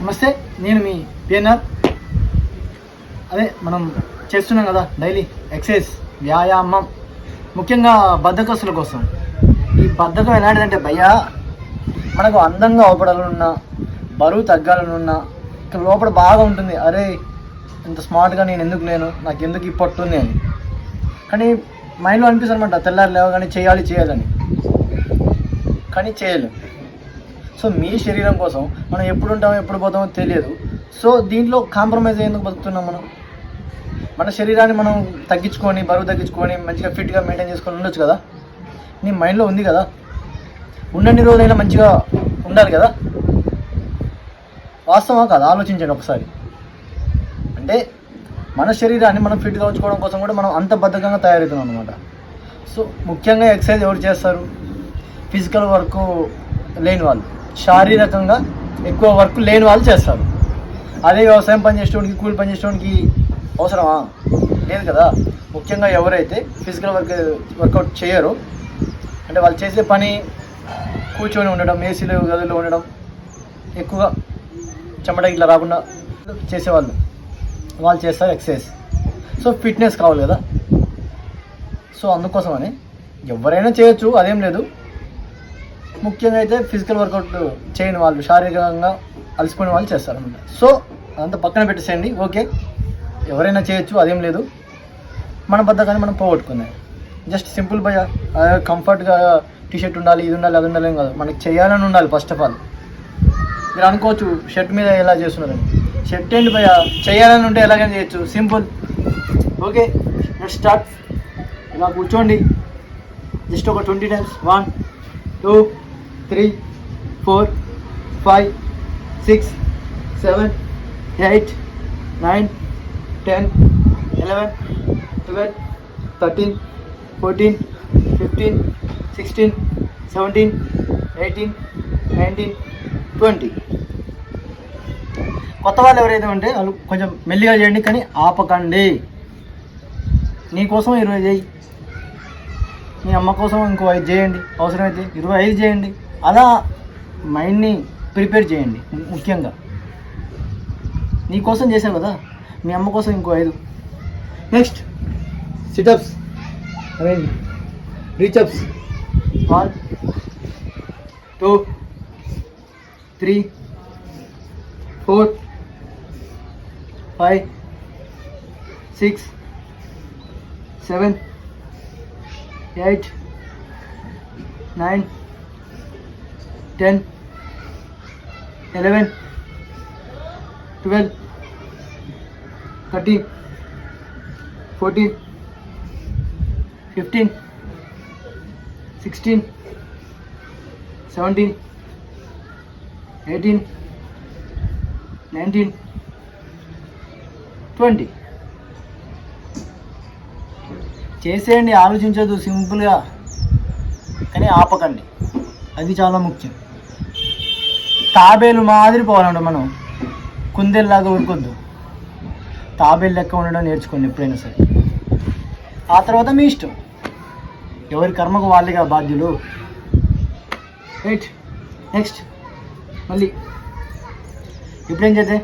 నమస్తే నేను మీ పిఎన్ఆర్ అదే మనం చేస్తున్నాం కదా డైలీ ఎక్సర్సైజ్ వ్యాయామం. ముఖ్యంగా బద్ధకస్తుల కోసం. ఈ బద్ధకం ఎలాంటిదంటే భయ్యా మనకు అందంగా అవపడాలనున్నా బరువు తగ్గాలనున్నా ఇక్కడ లోపల బాగా ఉంటుంది. అరే ఇంత స్మార్ట్గా నేను ఎందుకు లేను? నాకు ఎందుకు ఈ అని. కానీ మైండ్లో అనిపిస్తుంది అనమాట తెల్లారి లేవగానే చేయాలి చేయాలని. కానీ చేయలేము సో మీ శరీరం కోసం మనం ఎప్పుడు ఉంటామో ఎప్పుడు పోతామో తెలియదు. సో దీంట్లో కాంప్రమైజ్ అయ్యేందుకు బతుకుతున్నాం మనం. మన శరీరాన్ని మనం తగ్గించుకొని బరువు తగ్గించుకొని మంచిగా ఫిట్గా మెయింటైన్ చేసుకొని ఉండొచ్చు కదా? నీ మైండ్లో ఉంది కదా? ఉండని రోజైనా మంచిగా ఉండాలి కదా? వాస్తవా కాదు? ఆలోచించండి ఒకసారి. అంటే మన శరీరాన్ని మనం ఫిట్గా ఉంచుకోవడం కోసం కూడా మనం అంత బద్ధకంగా తయారవుతున్నాం అనమాట సో ముఖ్యంగా ఎక్సర్సైజ్ ఎవరు చేస్తారు? ఫిజికల్ వర్క్ లేని వాళ్ళు. శారీరకంగా ఎక్కువ వర్క్ లేని వాళ్ళు చేస్తారు. అదే వ్యవసాయం పని కూలి పని అవసరమా? లేదు కదా. ముఖ్యంగా ఎవరైతే ఫిజికల్ వర్క్ వర్కౌట్ చేయరో అంటే వాళ్ళు చేసే పని కూర్చొని ఉండడం ఏసీలో గదిలో ఉండడం ఎక్కువగా చెమట ఇట్లా రాకుండా చేసేవాళ్ళు. వాళ్ళు చేస్తారు ఎక్సర్సైజ్. సో ఫిట్నెస్ కావాలి కదా. సో అందుకోసమని ఎవరైనా చేయొచ్చు అదేం లేదు. ముఖ్యంగా అయితే ఫిజికల్ వర్కౌట్ చేయని వాళ్ళు శారీరకంగా అలసిపోయిన వాళ్ళు చేస్తారనమాట సో అదంతా పక్కన పెట్టేసేయండి. ఓకే. ఎవరైనా చేయొచ్చు అదేం లేదు. మన బద్దకాన్ని మనం పోగొట్టుకుందాం. జస్ట్ సింపుల్ భయ కంఫర్ట్గా టీ షర్ట్ ఉండాలి ఇది ఉండాలి అది ఉండాలి కాదు. మనకి చేయాలని ఉండాలి ఫస్ట్ ఆఫ్ ఆల్ మీరు అనుకోవచ్చు షర్ట్ మీద ఎలా చేస్తున్నారని. షర్ట్ ఏంటి భయ చేయాలని ఉంటే ఎలాగైనా చేయొచ్చు. సింపుల్. ఓకే. నెక్స్ట్ స్టార్ట్ ఇలా కూర్చోండి. జస్ట్ ఒక twenty times. One two three four five six seven eight nine ten eleven twelve thirteen fourteen fifteen sixteen seventeen eighteen nineteen twenty. కొత్త వాళ్ళు ఎవరైతే ఉంటే వాళ్ళు కొంచెం మెల్లిగా చేయండి కానీ ఆపకండి. నీకోసం ఇరవై చేయి. మీ అమ్మ కోసం ఇంకో ఐదు చేయండి. అవసరమైతే ఇరవై ఐదు చేయండి. అలా మైండ్ని ప్రిపేర్ చేయండి ముఖ్యంగా. నీ కోసం చేసావు కదా మీ అమ్మ కోసం ఇంకో ఐదు. నెక్స్ట్ సిటప్స్ అరేంజ్ రీచప్స్ one two three four five six seven eight nine ten eleven twelve thirteen fourteen fifteen sixteen seventeen eighteen nineteen twenty. చేసేయండి ఆలోచించదు సింపుల్గా. కానీ ఆపకండి. అది చాలా ముఖ్యం. తాబేలు మాదిరి పోవాలండి మనం. కుందేలాగా ఊరుకొద్దు. తాబేలు లెక్క ఉండడం నేర్చుకోండి ఎప్పుడైనా సరే. ఆ తర్వాత మీ ఇష్టం. ఎవరి కర్మకు వాళ్ళుగా బాధ్యులు? రైట్ నెక్స్ట్ మళ్ళీ. ఇప్పుడేం చేద్దే?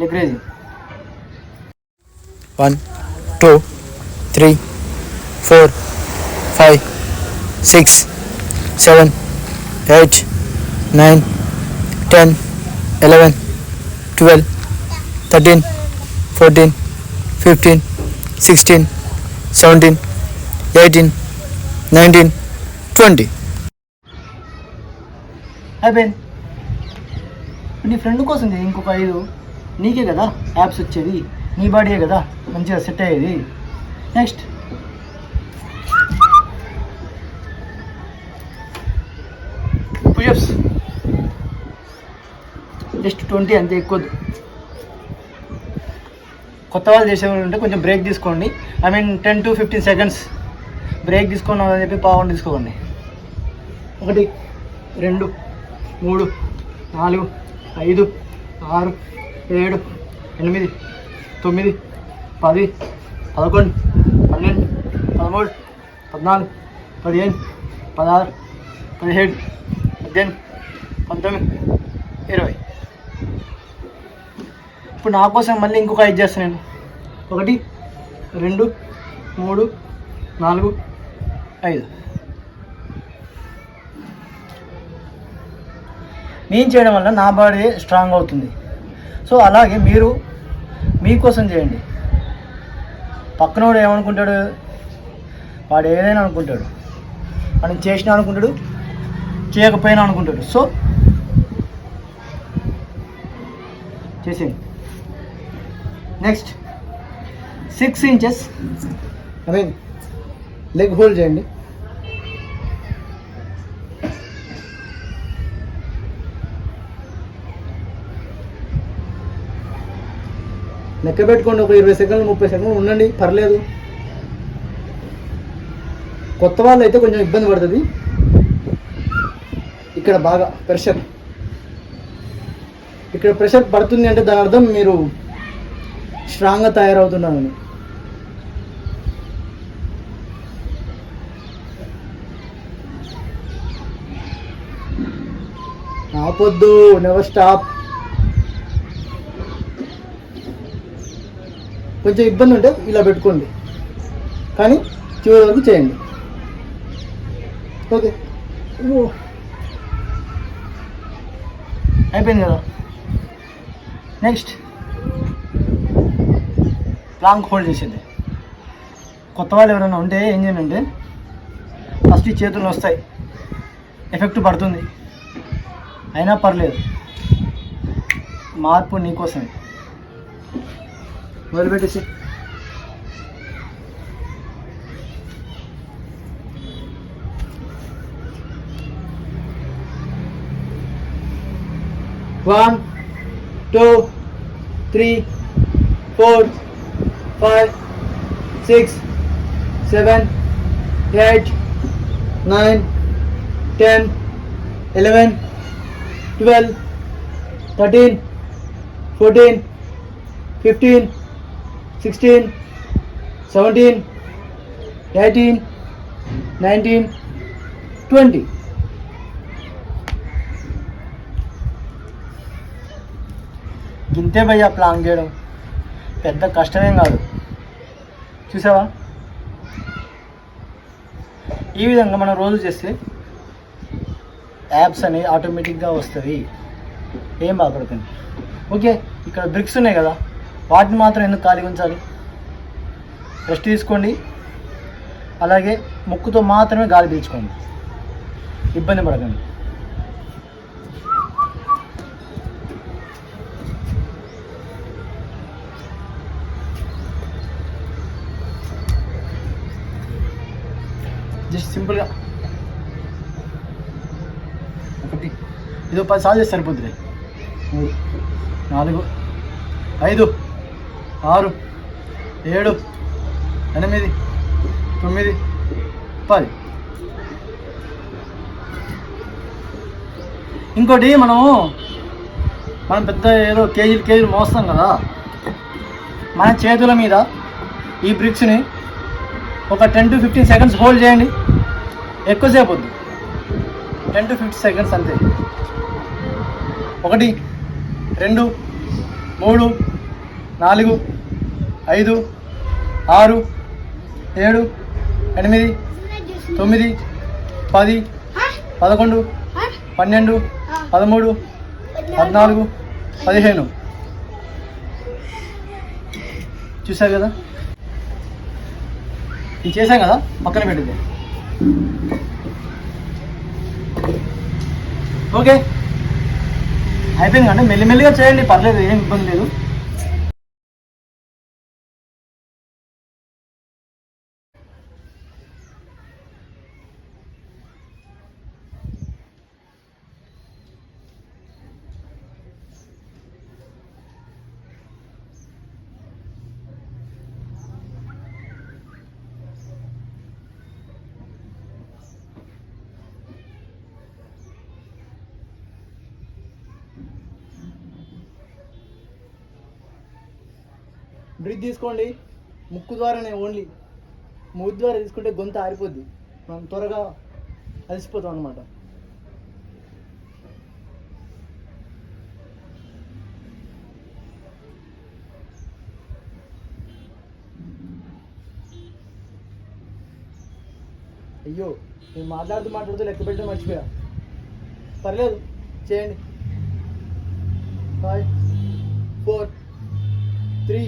Leg raising one two three four five six seven eight nine ten eleven twelve thirteen fourteen fifteen sixteen seventeen eighteen nineteen twenty. అయిపోయింది నీ ఫ్రెండ్ కోసం ఇంకొక ఐదు? నీకే కదా యాప్స్ వచ్చేది. నీ బాడీయే కదా మంచిగా సెట్ అయ్యేది. నెక్స్ట్. పుషప్స్ జస్ట్ ట్వంటీ అంతే ఎక్కువ కొత్త వాళ్ళు చేసేవాళ్ళు ఉంటే కొంచెం బ్రేక్ తీసుకోండి. I mean ten to fifteen seconds break తీసుకున్నాం అని చెప్పి పావుని తీసుకోండి ఒకటి రెండు మూడు నాలుగు ఐదు ఆరు ఏడు ఎనిమిది తొమ్మిది పది పదకొండు పన్నెండు పదమూడు పద్నాలుగు పదిహేను పదహారు పదిహేడు పద్దెనిమిది పంతొమ్మిది ఇరవై. ఇప్పుడు నా కోసం మళ్ళీ ఇంకొక ఐదు చేస్తాను నేను. ఒకటి రెండు మూడు నాలుగు ఐదు. నేను చేయడం వల్ల నా బాడీ స్ట్రాంగ్ అవుతుంది. సో అలాగే మీరు మీకోసం చేయండి. పక్కనోడు ఏమనుకుంటాడు? వాడు ఏదైనా అనుకుంటాడు. వాడిని చేసినా అనుకుంటాడు చేయకపోయినా అనుకుంటాడు. సో చేసేయండి. Next six inches I mean leg hold చేయండి. లెక్క పెట్టుకోండి ఒక ఇరవై సెకండ్లు ముప్పై సెకండ్లు ఉండండి పర్లేదు. కొత్త వాళ్ళు అయితే కొంచెం ఇబ్బంది పడుతుంది. ఇక్కడ బాగా ప్రెషర్ ఇక్కడ ప్రెషర్ పడుతుంది అంటే దాని అర్థం మీరు స్ట్రాంగ్గా తయారవుతున్నానని ఆపొద్దు నెవర్ స్టాప్ కొంచెం ఇబ్బంది ఉంటే ఇలా పెట్టుకోండి. కానీ చివరి వరకు చేయండి. ఓకే. అయిపోయింది కదా. నెక్స్ట్. లాంగ్ హోల్డ్ చేసేది. కొత్త వాళ్ళు ఎవరైనా ఉంటే ఏం చేయాలంటే ఫస్ట్ ఈ చేతులు వస్తాయి. ఎఫెక్ట్ పడుతుంది. అయినా పర్లేదు. మార్పు నీకోసమే మొదలుపెట్టేసి. One two three four five six seven eight nine ten eleven twelve thirteen fourteen fifteen sixteen seventeen eighteen nineteen twenty గింతే భయ్యా ప్లాన్ చేయడం. పెద్ద కష్టమేం కాదు. చూసావా? ఈ విధంగా మనం రోజు చేస్తే యాప్స్ అనేవి ఆటోమేటిక్గా వస్తుంది. ఏం బాధపడకండి. ఓకే ఇక్కడ బ్రిక్స్ ఉన్నాయి కదా వాటిని మాత్రం ఎందుకు ఖాళీ ఉంచాలి? రెస్ట్ తీసుకోండి. అలాగే ముక్కుతో మాత్రమే గాలి పీల్చుకోండి. ఇబ్బంది పడకండి. జస్ట్ సింపుల్గా ఒకటి. ఇది పది సార్లు చేస్తే సరిపోతుంది మూడు నాలుగు ఐదు ఆరు ఏడు ఎనిమిది తొమ్మిది పది. ఇంకోటి మనము మనం పెద్ద ఏదో కేజీలు కేజీలు మోస్తాం కదా. మన చేతుల మీద ఈ బ్రిక్స్ని ఒక ten to fifteen seconds hold చేయండి. ఎక్కువసేపు వద్దు. టెన్ టు ఫిఫ్టీ సెకండ్స్ అంతే. ఒకటి రెండు మూడు నాలుగు ఐదు ఆరు ఏడు ఎనిమిది తొమ్మిది పది పదకొండు పన్నెండు పదమూడు పద్నాలుగు పదిహేను. చూసారు కదా? ఇది చేశాం కదా పక్కన పెట్టింది ఓకే. అయిపోయింది అంటే మెల్లిమెల్లిగా చేయండి పర్లేదు ఏం ఇబ్బంది లేదు. బ్రీత్ తీసుకోండి. ముక్కు ద్వారానే ఓన్లీ ముగ్గు ద్వారా తీసుకుంటే గొంతు ఆరిపోద్ది. మనం త్వరగా అలసిపోతాం అనమాట అయ్యో నేను మాట్లాడుతూ మాట్లాడుతూ లెక్క పెట్టడం మర్చిపోయా. పర్లేదు చేయండి. Five four three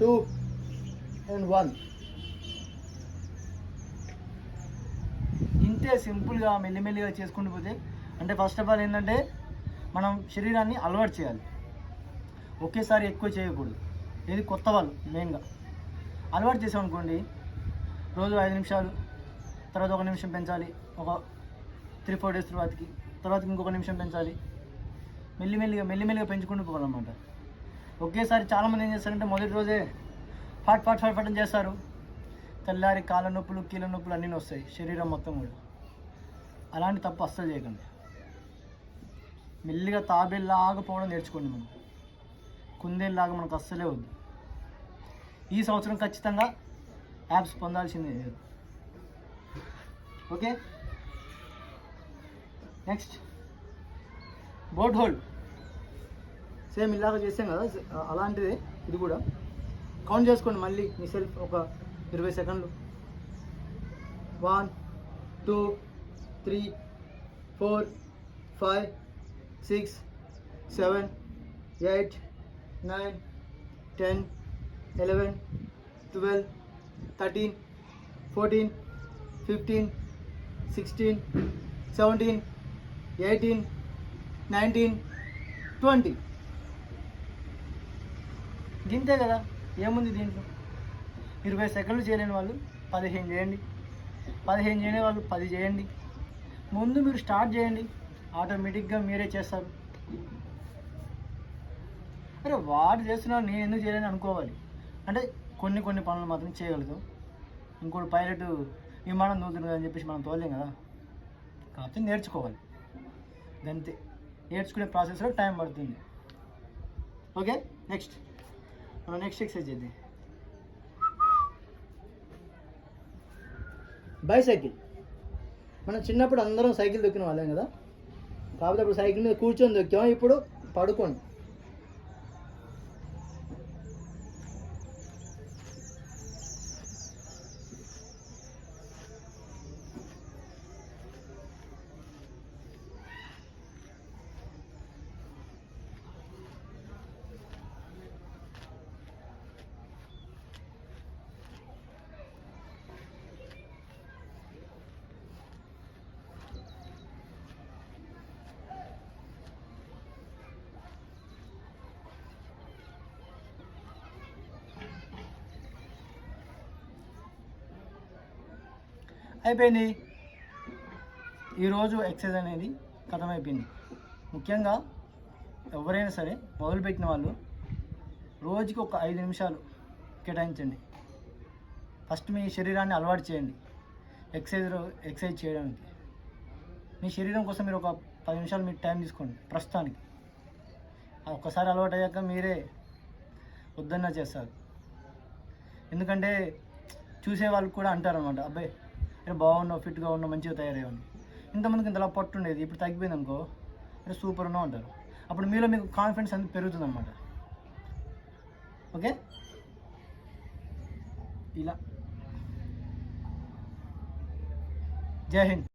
two and one ఇంతే సింపుల్గా మెల్లిమెల్లిగా చేసుకుంటూ పోతే అంటే ఫస్ట్ ఆఫ్ ఆల్ ఏంటంటే మనం శరీరాన్ని అలవాటు చేయాలి. ఒకేసారి ఎక్కువ చేయకూడదు. ఇది కొత్త వాళ్ళు మెయిన్గా అలవాటు చేసాం అనుకోండి రోజు ఐదు నిమిషాలు తర్వాత ఒక నిమిషం పెంచాలి ఒక త్రీ ఫోర్ డేస్ తర్వాతకి తర్వాత ఇంకొక నిమిషం పెంచాలి. మెల్లిమెల్లిగా మెల్లిమెల్లిగా పెంచుకుంటూ పోవాలన్నమాట. ఒకేసారి చాలామంది ఏం చేస్తారంటే మొదటి రోజే ఫాట్ ఫాట్ ఫాట్ ఫాట్ అని చేస్తారు. తెల్లారి కాళ్ళ నొప్పులు కీళ్ళ నొప్పులు అన్నీ వస్తాయి. శరీరం మొత్తం కూడా. అలాంటి తప్పు అస్సలు చేయకండి. మెల్లిగా తాబేల్లాగా పోవడం నేర్చుకోండి మనం. కుందేల్లాగా మనకు అస్సలే వద్దు. ఈ సంవత్సరం ఖచ్చితంగా apps పొందాల్సిందే. Okay? Next. Boat hold same ఇలాగ చేసాం కదా అలాంటిదే ఇది కూడా. కౌంట్ చేసుకోండి మళ్ళీ మీ సెల్ఫ్ ఒక ఇరవై సెకండ్లు. One two three four five six seven eight nine ten eleven twelve thirteen fourteen fifteen sixteen seventeen eighteen nineteen twenty గింతే కదా? ఏముంది దీంట్లో? ఇరవై సెకండ్లు చేయలేని వాళ్ళు పదిహేను చేయండి. పదిహేను చేయని వాళ్ళు పది చేయండి. ముందు మీరు స్టార్ట్ చేయండి. ఆటోమేటిక్గా మీరే చేస్తారు. అరే వాడు చేస్తున్నాడు నేను ఎందుకు చేయలేని అనుకోవాలి. అంటే కొన్ని కొన్ని పనులు మాత్రం చేయగలుగుతాం. ఇంకోటి పైలట్ విమానం దూతుంది అని చెప్పేసి మనం తోలేం కదా? కాకపోతే నేర్చుకోవాలి. అంతే నేర్చుకునే ప్రాసెస్లో టైం పడుతుంది. ఓకే నెక్స్ట్ మనం నెక్స్ట్ ఎక్సర్సైజ్ చేద్దాం. బైసైకిల్ మనం చిన్నప్పుడు అందరం సైకిల్ దొక్కిన వాళ్ళం కదా. కాకపోతే అప్పుడు సైకిల్ మీద కూర్చొని దొక్కాం ఇప్పుడు పడుకోండి అయిపోయింది. ఈరోజు ఎక్సర్సైజ్ అనేది అయిపోయింది ముఖ్యంగా ఎవరైనా సరే మొదలుపెట్టిన వాళ్ళు రోజుకి ఒక ఐదు నిమిషాలు కేటాయించండి. ఫస్ట్ మీ శరీరాన్ని అలవాటు చేయండి. ఎక్సైజ్ ఎక్సర్సైజ్ చేయడానికి. మీ శరీరం కోసం మీరు ఒక పది నిమిషాలు మీరు టైం తీసుకోండి ప్రస్తుతానికి. ఒక్కసారి అలవాటు అయ్యాక మీరే వద్దన్నా చేస్తారు. ఎందుకంటే చూసే వాళ్ళు కూడా అంటారనమాట అబ్బాయి అరే బాగున్నావు ఫిట్గా ఉన్నావు మంచిగా తయారయ్యావు ఇంతమందికి ఇంతలా పట్టు ఉండేది ఇప్పుడు తగ్గిపోయింది అనుకో అరే సూపర్ ఉన్నావు అంటారు అప్పుడు మీలో మీకు కాన్ఫిడెన్స్ అనేది పెరుగుతుంది అనమాట ఓకే? ఇలా. జై హింద్.